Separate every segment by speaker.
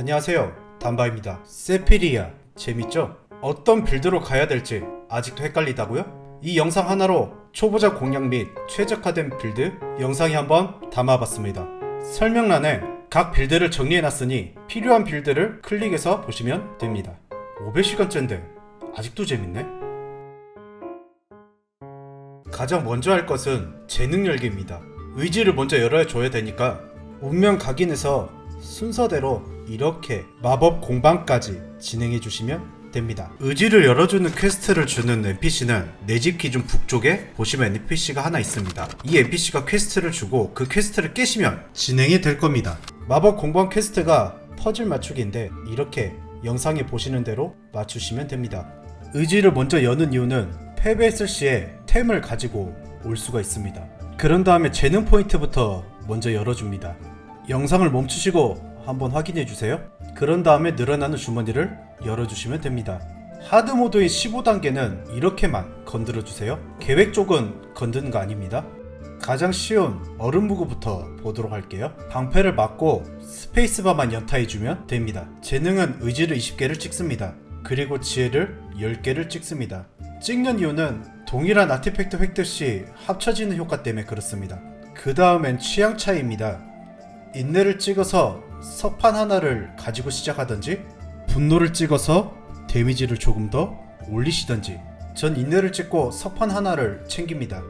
Speaker 1: 안녕하세요. 담바입니다. 세피리아 재밌죠? 어떤 빌드로 가야 될지 아직도 헷갈리다고요? 이 영상 하나로 초보자 공략 및 최적화된 빌드 영상이 한번 담아봤습니다. 설명란에 각 빌드를 정리해놨으니 필요한 빌드를 클릭해서 보시면 됩니다. 500시간째인데 아직도 재밌네? 가장 먼저 할 것은 재능 열기입니다. 의지를 먼저 열어줘야 되니까 운명 각인에서 순서대로 이렇게 마법 공방까지 진행해 주시면 됩니다. 의지를 열어주는 퀘스트를 주는 NPC는 내 집 기준 북쪽에 보시면 NPC가 하나 있습니다. 이 NPC가 퀘스트를 주고 그 퀘스트를 깨시면 진행이 될 겁니다. 마법 공방 퀘스트가 퍼즐 맞추기인데 이렇게 영상에 보시는 대로 맞추시면 됩니다. 의지를 먼저 여는 이유는 패배했을 시에 템을 가지고 올 수가 있습니다. 그런 다음에 재능 포인트부터 먼저 열어줍니다. 영상을 멈추시고 한번 확인해 주세요. 그런 다음에 늘어나는 주머니를 열어주시면 됩니다. 하드 모드의 15단계는 이렇게만 건드려 주세요. 계획 쪽은 건드는 거 아닙니다. 가장 쉬운 얼음 무구부터 보도록 할게요. 방패를 맞고 스페이스바만 연타해주면 됩니다. 재능은 의지를 20개를 찍습니다. 그리고 지혜를 10개를 찍습니다. 찍는 이유는 동일한 아티팩트 획득 시 합쳐지는 효과 때문에 그렇습니다. 그 다음엔 취향 차이입니다. 인내를 찍어서 석판 하나를 가지고 시작하든지 분노를 찍어서 데미지를 조금 더 올리시든지 전 인내를 찍고 석판 하나를 챙깁니다.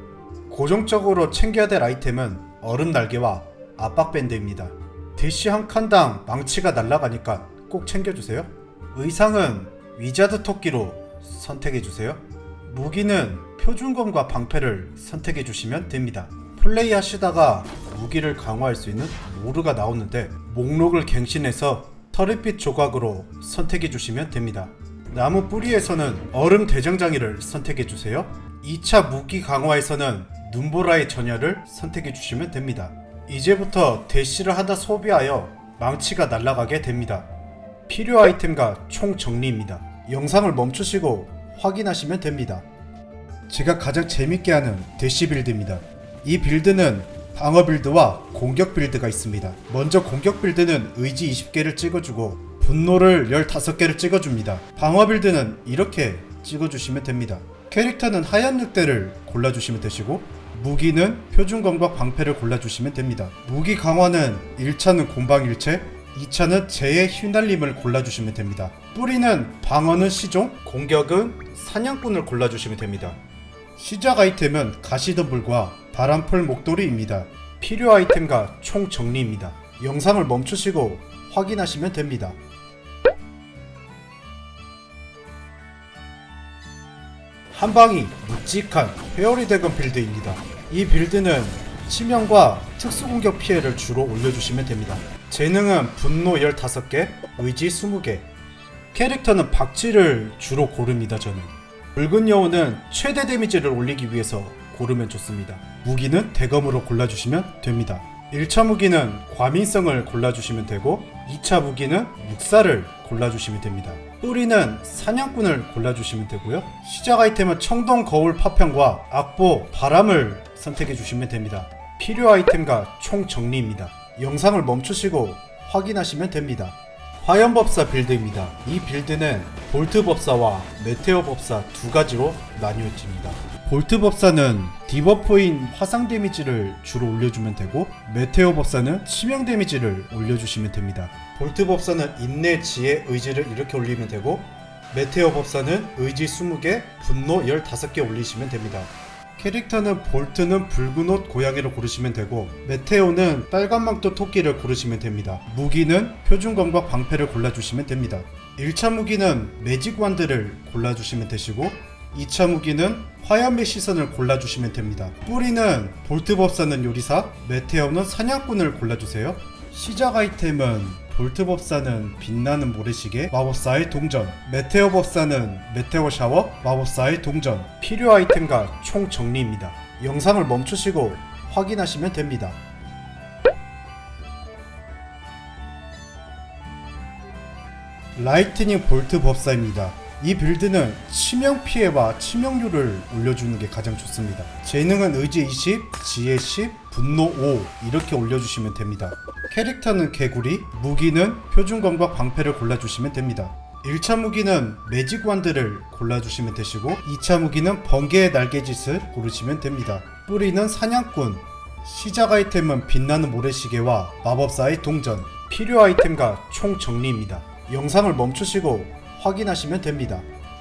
Speaker 1: 고정적으로 챙겨야 될 아이템은 얼음 날개와 압박 밴드입니다. 대시 한 칸당 망치가 날아가니까 꼭 챙겨주세요. 의상은 위자드 토끼로 선택해주세요. 무기는 표준검과 방패를 선택해주시면 됩니다. 플레이 하시다가 무기를 강화할 수 있는 모르가 나오는데 목록을 갱신해서 털릿빛 조각으로 선택해 주시면 됩니다. 나무 뿌리에서는 얼음 대장장이를 선택해 주세요. 2차 무기 강화에서는 눈보라의 전야를 선택해 주시면 됩니다. 이제부터 대시를 하다 소비하여 망치가 날아가게 됩니다. 필요 아이템과 총 정리입니다. 영상을 멈추시고 확인하시면 됩니다. 제가 가장 재밌게 하는 대시 빌드입니다. 이 빌드는 방어 빌드와 공격 빌드가 있습니다. 먼저 공격 빌드는 의지 20개를 찍어주고 분노를 15개를 찍어줍니다. 방어 빌드는 이렇게 찍어주시면 됩니다. 캐릭터는 하얀 늑대를 골라주시면 되시고 무기는 표준검과 방패를 골라주시면 됩니다. 무기 강화는 1차는 곰방일체, 2차는 재의 휘날림을 골라주시면 됩니다. 뿌리는 방어는 시종, 공격은 사냥꾼을 골라주시면 됩니다. 시작 아이템은 가시덤불과 바람풀 목도리입니다. 필요 아이템과 총 정리입니다. 영상을 멈추시고 확인하시면 됩니다. 한방이 묵직한 회오리 대검 빌드입니다. 이 빌드는 치명과 특수공격 피해를 주로 올려주시면 됩니다. 재능은 분노 15개, 의지 20개. 캐릭터는 박쥐를 주로 고릅니다, 저는. 붉은 여우는 최대 데미지를 올리기 위해서 고르면 좋습니다. 무기는 대검으로 골라주시면 됩니다. 1차 무기는 과민성을 골라주시면 되고 2차 무기는 육사를 골라주시면 됩니다. 뿌리는 사냥꾼을 골라주시면 되고요. 시작 아이템은 청동 거울 파편과 악보 바람을 선택해 주시면 됩니다. 필요 아이템과 총 정리입니다. 영상을 멈추시고 확인하시면 됩니다. 화염법사 빌드입니다. 이 빌드는 볼트 법사와 메테오 법사 두 가지로 나뉘어집니다. 볼트 법사는 디버프인 화상 데미지를 주로 올려주면 되고 메테오 법사는 치명 데미지를 올려주시면 됩니다. 볼트 법사는 인내, 지혜, 의지를 이렇게 올리면 되고 메테오 법사는 의지 20개, 분노 15개 올리시면 됩니다. 캐릭터는 볼트는 붉은 옷 고양이를 고르시면 되고 메테오는 빨간 망토 토끼를 고르시면 됩니다. 무기는 표준 검과 방패를 골라주시면 됩니다. 1차 무기는 매직 완드를 골라주시면 되시고 2차 무기는 화염의 시선을 골라주시면 됩니다. 뿌리는 볼트 법사는 요리사, 메테오는 사냥꾼을 골라주세요. 시작 아이템은 볼트 법사는 빛나는 모래시계, 마법사의 동전, 메테오 법사는 메테오 샤워, 마법사의 동전. 필요 아이템과 총 정리입니다. 영상을 멈추시고 확인하시면 됩니다. 라이트닝 볼트 법사입니다. 이 빌드는 치명 피해와 치명률을 올려주는 게 가장 좋습니다. 재능은 의지 20, 지혜 10, 분노 5 이렇게 올려주시면 됩니다. 캐릭터는 개구리, 무기는 표준검과 방패를 골라주시면 됩니다. 1차 무기는 매직 완드를 골라주시면 되시고 2차 무기는 번개의 날개짓을 고르시면 됩니다. 뿌리는 사냥꾼, 시작 아이템은 빛나는 모래시계와 마법사의 동전, 필요 아이템과 총 정리입니다. 영상을 멈추시고 확인하시면 됩니다.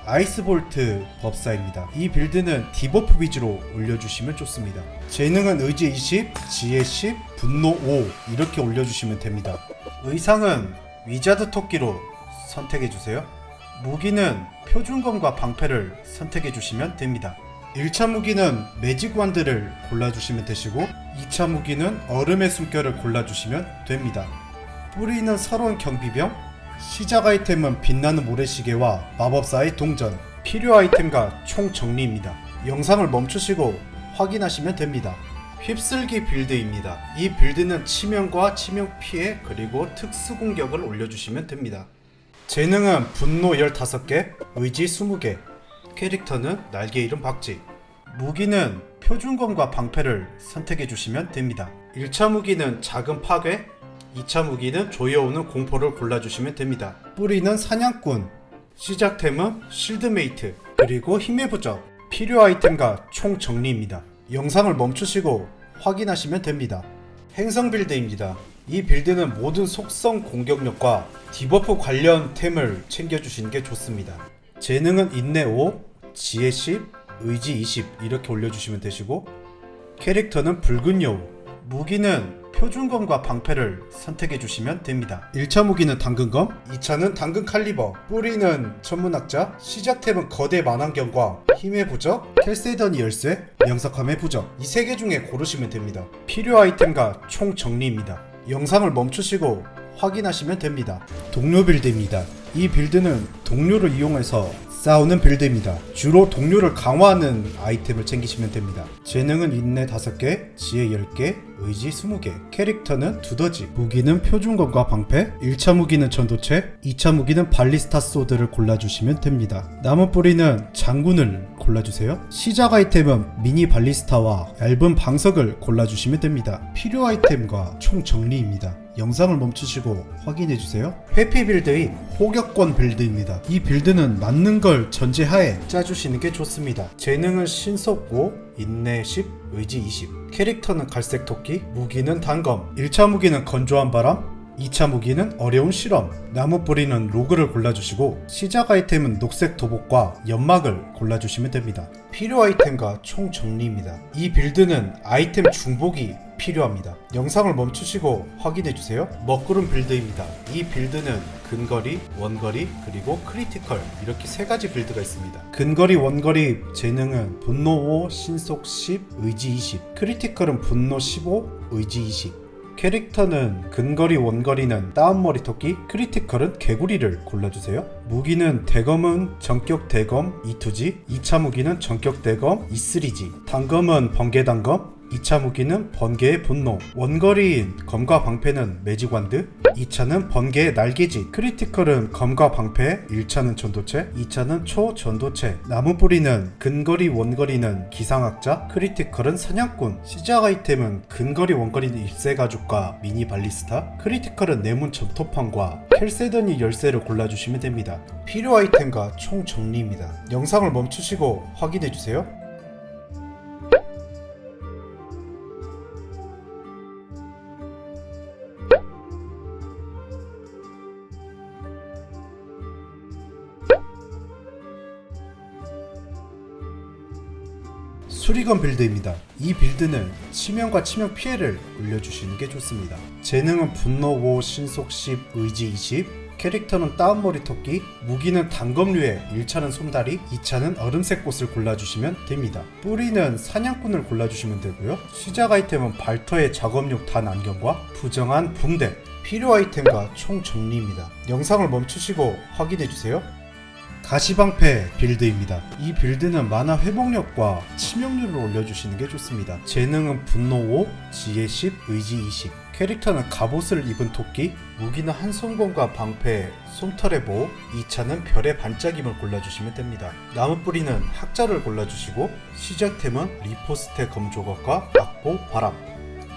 Speaker 1: 아이스볼트 법사입니다. 이 빌드는 디버프 위주로 올려주시면 좋습니다. 재능은 의지 20, 지혜 10, 분노 5 이렇게 올려주시면 됩니다. 의상은 위자드 토끼로 선택해주세요. 무기는 표준검과 방패를 선택해주시면 됩니다. 1차 무기는 매직 완드를 골라주시면 되시고 2차 무기는 얼음의 숨결을 골라주시면 됩니다. 뿌리는 서러운 경비병, 시작 아이템은 빛나는 모래시계와 마법사의 동전, 필요 아이템과 총 정리입니다. 영상을 멈추시고 확인하시면 됩니다. 휩쓸기 빌드입니다. 이 빌드는 치명과 치명 피해 그리고 특수 공격을 올려주시면 됩니다. 재능은 분노 15개, 의지 20개, 캐릭터는 날개 이름 박쥐. 무기는 표준검과 방패를 선택해 주시면 됩니다. 1차 무기는 작은 파괴, 2차 무기는 조여오는 공포를 골라주시면 됩니다. 뿌리는 사냥꾼, 시작템은 실드메이트, 그리고 힘의 부적, 필요 아이템과 총 정리입니다. 영상을 멈추시고 확인하시면 됩니다. 행성 빌드입니다. 이 빌드는 모든 속성 공격력과 디버프 관련 템을 챙겨주시는 게 좋습니다. 재능은 인내 5, 지혜 10, 의지 20 이렇게 올려주시면 되시고 캐릭터는 붉은 여우 무기는 표준검과 방패를 선택해 주시면 됩니다. 1차 무기는 당근검 2차는 당근 칼리버 뿌리는 천문학자 시작템은 거대 만환경과 힘의 부적 켈세이더니 열쇠 명석함의 부적. 이 세 개 중에 고르시면 됩니다. 필요 아이템과 총 정리입니다. 영상을 멈추시고 확인하시면 됩니다. 동료 빌드입니다. 이 빌드는 동료를 이용해서 싸우는 빌드입니다. 주로 동료를 강화하는 아이템을 챙기시면 됩니다. 재능은 인내 5개, 지혜 10개, 의지 20개, 캐릭터는 두더지, 무기는 표준검과 방패, 1차 무기는 전도체, 2차 무기는 발리스타 소드를 골라주시면 됩니다. 남은 뿌리는 장군을 골라주세요. 시작 아이템은 미니 발리스타와 얇은 방석을 골라주시면 됩니다. 필요 아이템과 총 정리입니다. 영상을 멈추시고 확인해주세요. 회피 빌드인 호격권 빌드입니다. 이 빌드는 맞는 걸 전제하에 짜주시는 게 좋습니다. 재능은 신속 5, 인내 10, 의지 20. 캐릭터는 갈색 토끼, 무기는 단검. 1차 무기는 건조한 바람, 2차 무기는 어려운 실험, 나무 뿌리는 로그를 골라주시고 시작 아이템은 녹색 도복과 연막을 골라주시면 됩니다. 필요 아이템과 총 정리입니다. 이 빌드는 아이템 중복이 필요합니다. 영상을 멈추시고 확인해주세요. 먹구름 빌드입니다. 이 빌드는 근거리, 원거리, 그리고 크리티컬 이렇게 세 가지 빌드가 있습니다. 근거리, 원거리 재능은 분노 5, 신속 10, 의지 20. 크리티컬은 분노 15, 의지 20. 캐릭터는 근거리 원거리는 따옴머리 토끼, 크리티컬은 개구리를 골라주세요. 무기는 대검은 전격 대검 이투지, 2차 무기는 전격 대검 이쓰리지, 단검은 번개 단검, 2차 무기는 번개의 분노, 원거리인 검과 방패는 매직완드, 2차는 번개의 날개짓, 크리티컬은 검과 방패, 1차는 전도체, 2차는 초전도체, 나무 뿌리는 근거리 원거리는 기상학자, 크리티컬은 사냥꾼, 시작 아이템은 근거리 원거리는 입새가죽과 미니 발리스타, 크리티컬은 내문 점토판과 켈세더니 열쇠를 골라주시면 됩니다. 필요 아이템과 총 정리입니다. 영상을 멈추시고 확인해주세요. 수리건 빌드입니다. 이 빌드는 치명과 치명 피해를 올려주시는 게 좋습니다. 재능은 분노 5, 신속 10, 의지 20, 캐릭터는 따옴머리 토끼, 무기는 단검류에 1차는 솜다리, 2차는 얼음색 꽃을 골라주시면 됩니다. 뿌리는 사냥꾼을 골라주시면 되고요. 시작 아이템은 발터의 작업용 단 안경과 부정한 붕대, 필요 아이템과 총 정리입니다. 영상을 멈추시고 확인해주세요. 가시방패 빌드입니다. 이 빌드는 만화 회복력과 치명률을 올려주시는 게 좋습니다. 재능은 분노 5, 지혜 10, 의지 20. 캐릭터는 갑옷을 입은 토끼, 무기는 한손검과 방패, 솜털의 보호, 2차는 별의 반짝임을 골라주시면 됩니다. 나무 뿌리는 학자를 골라주시고 시작템은 리포스테 검조각과 악보 바람,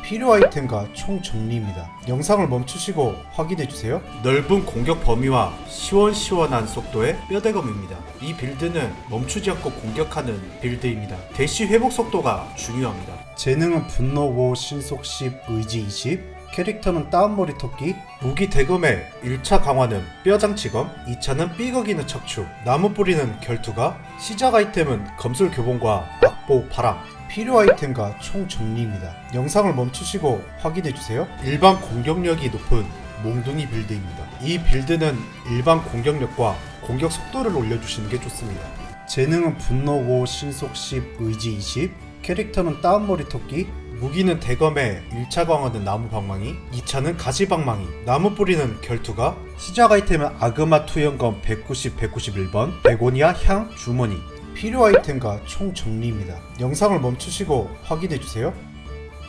Speaker 1: 필요 아이템과 총 정리입니다. 영상을 멈추시고 확인해주세요. 넓은 공격 범위와 시원시원한 속도의 뼈대검입니다. 이 빌드는 멈추지 않고 공격하는 빌드입니다. 대시 회복 속도가 중요합니다. 재능은 분노 5, 신속 10, 의지 20, 캐릭터는 다운머리 토끼, 무기 대검의 1차 강화는 뼈장치검, 2차는 삐걱이는 척추, 나무 뿌리는 결투가, 시작 아이템은 검술 교본과 악보 바람, 필요 아이템과 총 정리입니다. 영상을 멈추시고 확인해주세요. 일반 공격력이 높은 몽둥이 빌드입니다. 이 빌드는 일반 공격력과 공격 속도를 올려주시는 게 좋습니다. 재능은 분노 5, 신속 10, 의지 20, 캐릭터는 다운머리 토끼, 무기는 대검의 1차 강화는 나무 방망이, 2차는 가시 방망이, 나무 뿌리는 결투가, 시작 아이템은 아그마 투영검 190, 191번, 베고니아 향 주머니, 필요 아이템과 총 정리입니다. 영상을 멈추시고 확인해주세요.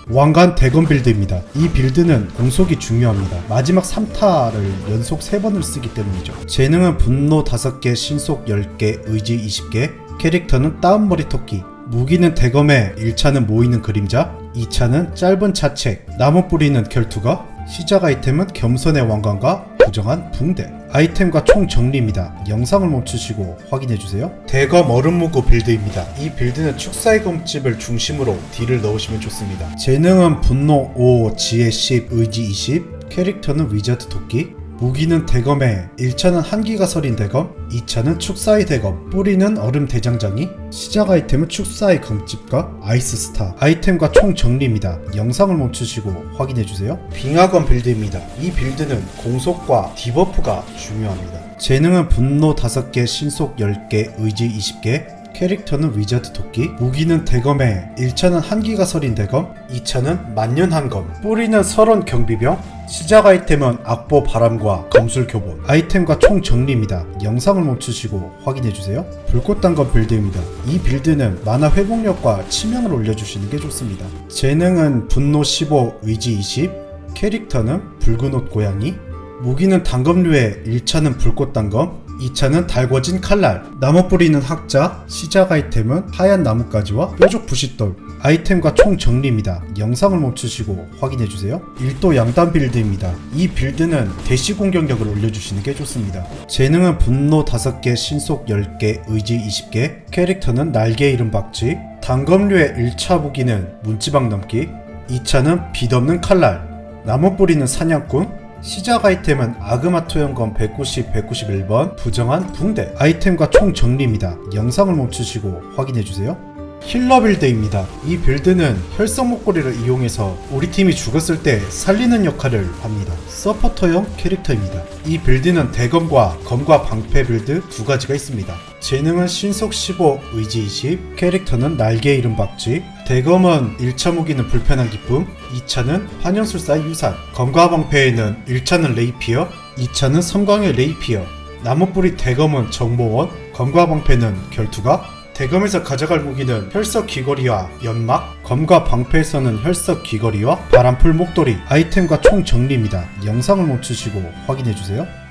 Speaker 1: 왕관 대검 빌드입니다. 이 빌드는 공속이 중요합니다. 마지막 3타를 연속 3번을 쓰기 때문이죠. 재능은 분노 5개, 신속 10개, 의지 20개, 캐릭터는 다운머리 토끼, 무기는 대검에 1차는 모이는 그림자, 2차는 짧은 차책, 나무 뿌리는 결투가, 시작 아이템은 겸손의 왕관과 부정한 붕대. 아이템과 총 정리입니다. 영상을 멈추시고 확인해주세요. 대검 얼음무구 빌드입니다. 이 빌드는 축사의 검집을 중심으로 딜을 넣으시면 좋습니다. 재능은 분노 5, 지혜 10, 의지 20, 캐릭터는 위자드 토끼, 무기는 대검에 1차는 한기가 서린 대검, 2차는 축사의 대검, 뿌리는 얼음 대장장이, 시작 아이템은 축사의 검집과 아이스 스타, 아이템과 총 정리입니다. 영상을 멈추시고 확인해주세요. 빙하검 빌드입니다. 이 빌드는 공속과 디버프가 중요합니다. 재능은 분노 5개, 신속 10개, 의지 20개, 캐릭터는 위자드 토끼, 무기는 대검에 1차는 한기가 서린 대검, 2차는 만년한검, 뿌리는 설원 경비병, 시작 아이템은 악보 바람과 검술 교본, 아이템과 총 정리입니다. 영상을 멈추시고 확인해주세요. 불꽃단검 빌드입니다. 이 빌드는 만화 회복력과 치명을 올려주시는 게 좋습니다. 재능은 분노 15, 의지 20, 캐릭터는 붉은 옷 고양이, 무기는 단검류의 1차는 불꽃 단검, 2차는 달궈진 칼날, 나무 뿌리는 학자, 시작 아이템은 하얀 나뭇가지와 뾰족 부싯돌, 아이템과 총 정리입니다. 영상을 멈추시고 확인해주세요. 1도 양단 빌드입니다. 이 빌드는 대시 공격력을 올려주시는 게 좋습니다. 재능은 분노 5개, 신속 10개, 의지 20개, 캐릭터는 날개 이름 박쥐, 단검류의 1차 무기는 문지방 넘기, 2차는 빛없는 칼날, 나무 뿌리는 사냥꾼, 시작 아이템은 아그마 투영검 190, 191번 부정한 붕대 아이템과 총 정리입니다. 영상을 멈추시고 확인해주세요. 힐러 빌드입니다. 이 빌드는 혈성 목걸이를 이용해서 우리 팀이 죽었을 때 살리는 역할을 합니다. 서포터형 캐릭터입니다. 이 빌드는 대검과 검과 방패 빌드 두 가지가 있습니다. 재능은 신속 15, 의지 20, 캐릭터는 날개 이름 박쥐, 대검은 1차 무기는 불편한 기쁨, 2차는 환영술사의 유산, 검과 방패에는 1차는 레이피어, 2차는 섬광의 레이피어, 나무뿌리 대검은 정보원, 검과 방패는 결투가, 대검에서 가져갈 무기는 혈석 귀걸이와 연막, 검과 방패에서는 혈석 귀걸이와 바람풀 목도리, 아이템과 총 정리입니다. 영상을 멈추시고 확인해주세요.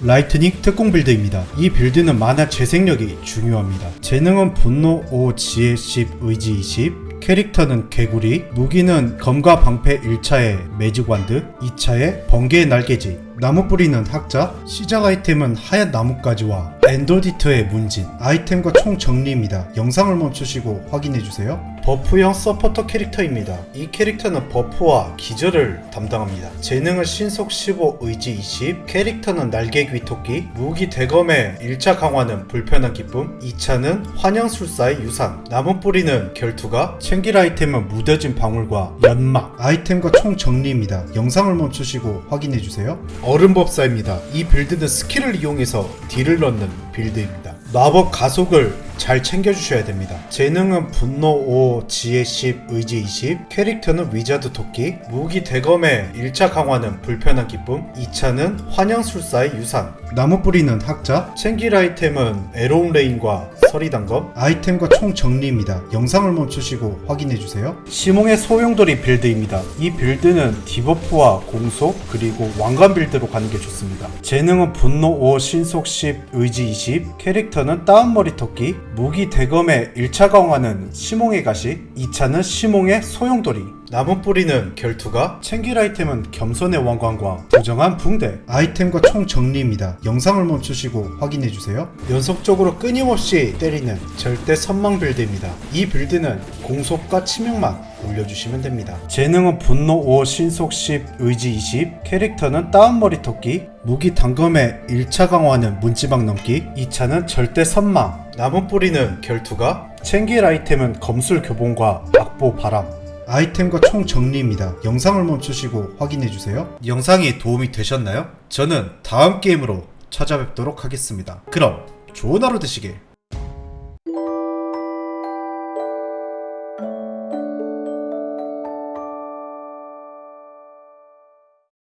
Speaker 1: 라이트닝 특공 빌드입니다. 이 빌드는 만화 재생력이 중요합니다. 재능은 분노 5, 지혜 10, 의지 20, 캐릭터는 개구리, 무기는 검과 방패 1차의 매직완드, 2차의 번개의 날개지, 나무 뿌리는 학자, 시작 아이템은 하얀 나뭇가지와 엔도디트의 문진, 아이템과 총 정리입니다. 영상을 멈추시고 확인해주세요. 버프형 서포터 캐릭터입니다. 이 캐릭터는 버프와 기절을 담당합니다. 재능은 신속 15, 의지 20, 캐릭터는 날개 귀토끼, 무기 대검의 1차 강화는 불편한 기쁨, 2차는 환영술사의 유산, 나무 뿌리는 결투가, 챙길 아이템은 무뎌진 방울과 연막, 아이템과 총 정리입니다. 영상을 멈추시고 확인해주세요. 얼음법사입니다. 이 빌드는 스킬을 이용해서 딜을 넣는 빌드입니다. 마법 가속을 잘 챙겨주셔야 됩니다. 재능은 분노 5, 지혜 10, 의지 20, 캐릭터는 위자드 토끼, 무기 대검의 1차 강화는 불편한 기쁨, 2차는 환영술사의 유산, 나무 뿌리는 학자, 챙길 아이템은 에로운 레인과 서리단검, 아이템과 총 정리입니다. 영상을 멈추시고 확인해주세요. 시몽의 소용돌이 빌드입니다. 이 빌드는 디버프와 공속, 그리고 왕관 빌드로 가는 게 좋습니다. 재능은 분노 5, 신속 10, 의지 20, 캐릭터는 다운머리 토끼, 무기 대검의 1차 강화는 시몽의 가시 2차는 시몽의 소용돌이. 남은 뿌리는 결투가 챙길 아이템은 겸손의 왕관과 부정한 붕대. 아이템과 총 정리입니다. 영상을 멈추시고 확인해주세요. 연속적으로 끊임없이 때리는 절대 선망 빌드입니다. 이 빌드는 공속과 치명만 올려주시면 됩니다. 재능은 분노 5 신속 10 의지 20 캐릭터는 따은머리 토끼. 무기 단검의 1차 강화는 문지방 넘기. 2차는 절대 선망 남은 뿌리는 결투가 챙길 아이템은 검술 교본과 악보 바람 아이템과 총 정리입니다. 영상을 멈추시고 확인해주세요. 영상이 도움이 되셨나요? 저는 다음 게임으로 찾아뵙도록 하겠습니다. 그럼 좋은 하루 되시길